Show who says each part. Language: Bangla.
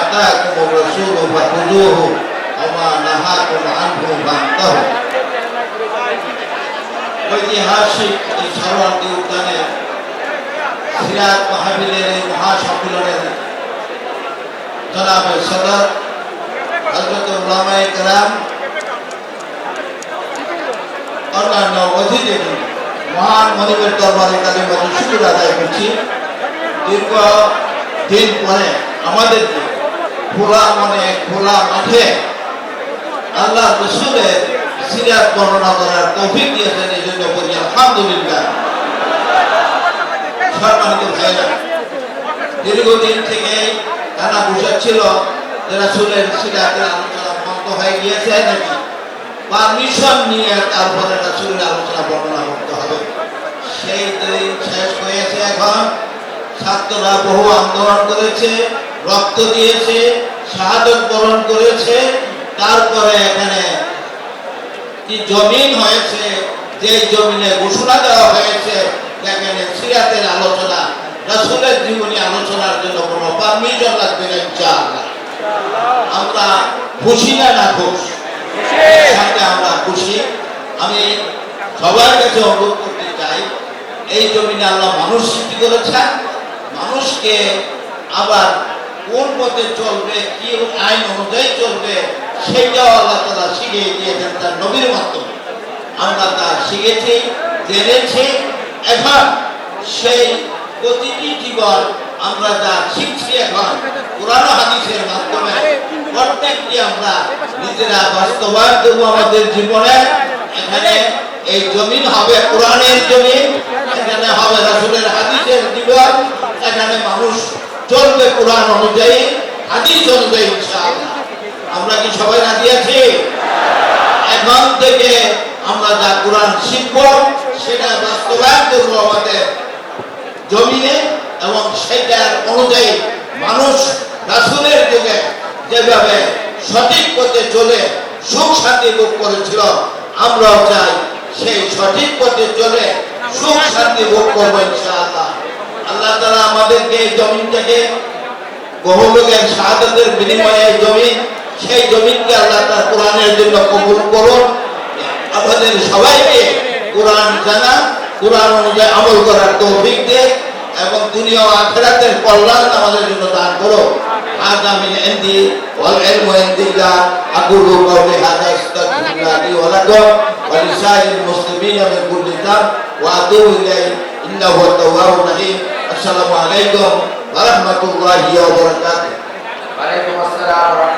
Speaker 1: آتاكم الرسول فخذوه وما نهاكم عنه فانتهوا ঐতিহাসিক এই সরোয়ার্দী উদ্যানে সিরাজ মাহফিলের এই মহাসম্মেলনের জনাব সদর হজরত উলামায়ে কেরাম অন্যান্য অতিথি মহান মনিবের দরবারে তাদের মতো শুক্র আদায় করছি দীর্ঘ দিন পরে আমাদেরকে খোলা মনে খোলা মাঠে। আল্লাহ রসুলের সিরাত বর্ণনা করার তৌফিক দিয়েছেন, এই জন্য বলি, আলহামদুলিল্লাহ। দীর্ঘদিন থেকে টানা বসাচ্ছিল যে রাসূলের সিরাতের আলোচনা বন্ধ হয়ে গিয়েছে নাকি? পারমিশন নিয়ে তারপরে রাসূলের আলোচনা বর্ণনা করতে হবে। সেই দিন শেষ হয়েছে এখন। ছাত্ররা বহু আন্দোলন করেছে। রক্ত দিয়েছে, শাহাদত বরণ করেছে, তারপরে এখানে কি জমিন হয়েছে যে জমিনে ঘোষণা দেওয়া হয়েছে যেখানে সিরাতের আলোচনা, রাসূলের জীবনী আলোচনার জন্য কোনো পারমিশন লাগবে না, ইনশাআল্লাহ। আমরা খুশি না না খুশ? আমরা খুশি। আমি সবার কাছে অনুরোধ করতে চাই, এই জমিনে আল্লাহ মানুষ সৃষ্টি করেছেন, মানুষকে আবার কোন পথে চলবে, কি আইন অনুযায়ী চলবে, সেইটাও আল্লাহ তালা শিখিয়ে দিয়েছেন তার নবীর মাধ্যমে। আমরা তা শিখেছি, জেনেছি, এখন সেই প্রতিটি জীবন আমরা যা শিখছি এখন কোরআন হাদিসের মাধ্যমে, প্রত্যেকটি আমরা নিজেরা বাস্তবায়ন করব আমাদের জীবনে। এখানে এই জমিন হবে কোরআনের জমিন, এখানে হবে রাসূলের হাদিসের জীবন, এখানে মানুষ চলবে কোরআন অনুযায়ী, হাদিস অনুযায়ী ইনশাআল্লাহ। আমরা কি সবাই রাজি আছি? এখন থেকে আমরা যা কোরআন শিখব, সেটা বাস্তবায়ন করব আমাদের জমিনে এবং সেটার অনুযায়ী মানুষ রাসূলের যুগে যেভাবে সঠিক পথে চলে সুখ শান্তি ভোগ করেছিল, আমরাও চাই সেই সঠিক পথে চলে সুখ শান্তি ভোগ করব ইনশাআল্লাহ। আল্লাহ তাআলা আমাদেরকে এই জমিনটাকে বহু লোকের শাহাদাতের বিনিময়ে এই জমিন সেই জমিনকে আল্লাহ তার কোরআনের জন্য কবুল করুন আমাদের সবাইকে কোরআন জানা কোরআন অনুযায়ী আমল করার তৌফিক দে এবং দুনিয়া ও আখিরাতের কল্যাণ আমাদের জন্য দান করো هذا من عندي والعلم عند الله أقول قولي هذا استغفر الله لي ولكم ولسائر المسلمين من كل ذنب وأتوب إليه إنه هو التواب الرحيم আসসালামু আলাইকুম ওয়া রাহমাতুল্লাহি ওয়া বারাকাতুহু। ওয়া আলাইকুম আসসালাম